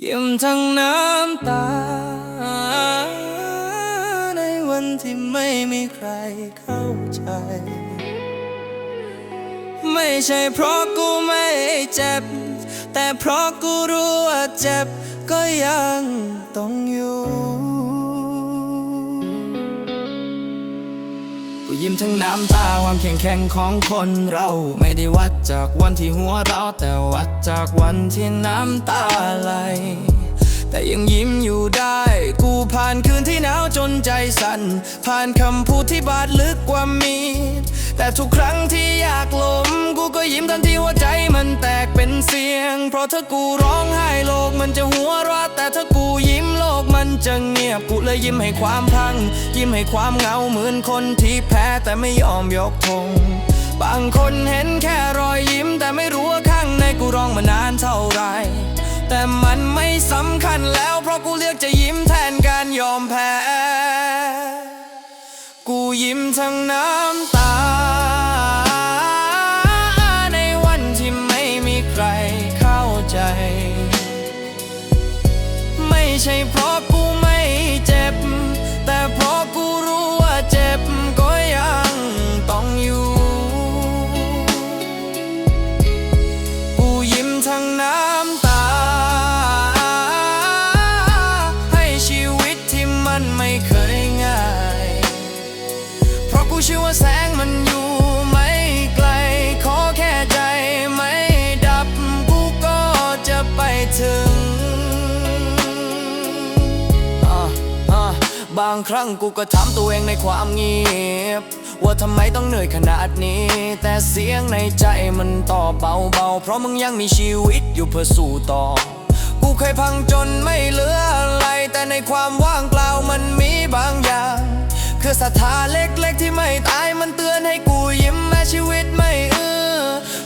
ยิ้มทั้งน้ำตา ในวันที่ไม่มีใครเข้าใจ ไม่ใช่เพราะกูไม่เจ็บ แต่เพราะกูรู้ว่าเจ็บก็ยังต้องอยู่ ยิ้มทั้งน้ำตาความแข็งแข็งของคนเรา ไม่ได้วัดจากวันที่หัวเรา แต่วัดจากวันที่น้ำตาไหลแต่ยังยิ้มอยู่ได้ กูผ่านคืนที่หนาวจนใจสั่น ผ่านคำพูดที่บาดลึกกว่ามีด แต่ทุกครั้งที่อยากล้ม กูก็ยิ้มทันทีหัวใจมันแตกเป็นเสียง เพราะถ้ากูร้องไห้โลกมันจะหัวเราะแต่ถ้ากูยิ้มโล จะเงียบกูเลยยิ้มให้ความพัง ยิ้มให้ความเหงาเหมือนคนที่แพ้แต่ไม่ยอมยกธงบางคนเห็นแค่รอยยิ้ม แต่ไม่รู้ว่าข้างในกูร้องมานานเท่าไหรแต่มันไม่สำคัญแล้วเพราะกูเลือกจะยิ้มแทนการยอมแพ้ กูยิ้มทั้งน้ำตา ในวันที่ไม่มีใครเข้าใจ ไม่ใช่เพราะ เชื่อว่าแสงมันอยู่ไม่ไกล ขอแค่ใจไม่ดับ กูก็จะไปถึงอะอะบางครั้งกูก็ถามตัวเองในความเงียบ ว่าทำไมต้องเหนื่อยขนาดนี้ แต่เสียงในใจมันตอบเบาๆ เพราะมึงยังมีชีวิตอยู่เพื่อสู้ต่อ กูเคยพังจนไม่เหลืออะไร แต่ในความว่างเปล่ามันมีบางอย่าง คือศรัทธาเล็กๆที่ไม่ตายมันเตือนให้กูยิ้มแม้ชีวิตไม่เอื้อ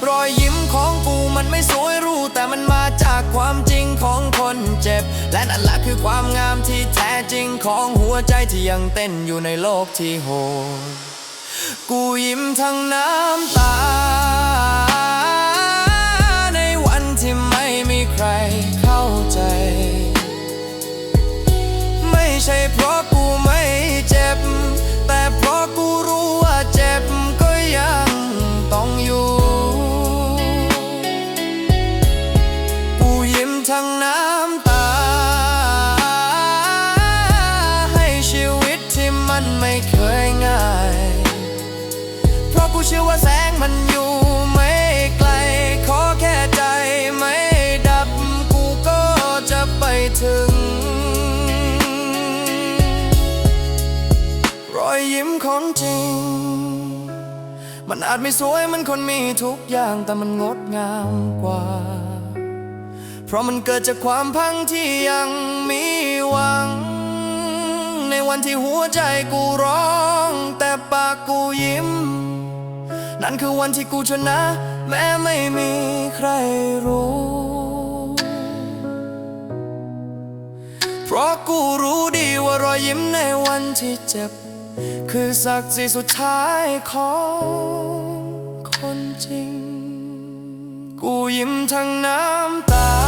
รอยยิ้มของกูมันไม่สวยรู้ แต่มันมาจากความจริงของคนเจ็บ และนั่นแหละคือความงามที่แท้จริงของหัวใจที่ยังเต้นอยู่ในโลกที่โหดกูยิ้มทั้งน้ำตา ทั้งน้ำตา ให้ชีวิตที่มันไม่เคยง่าย เพราะกูเชื่อว่าแสงมันอยู่ไม่ไกล ขอแค่ใจไม่ดับกูก็จะไปถึง รอยยิ้มของจริง มันอาจไม่สวยมันคนมีทุกอย่างแต่มันงดงามกว่า เพราะมันเกิดจากความพังที่ยังมีหวัง ในวันที่หัวใจกูร้อง แต่ปากกูยิ้ม นั่นคือวันที่กูชนะ แม้ไม่มีใครรู้ เพราะกูรู้ดีว่ารอยยิ้มในวันที่เจ็บ คือศักดิ์ศรีสุดท้ายของคนจริง กูยิ้มทั้งน้ำตา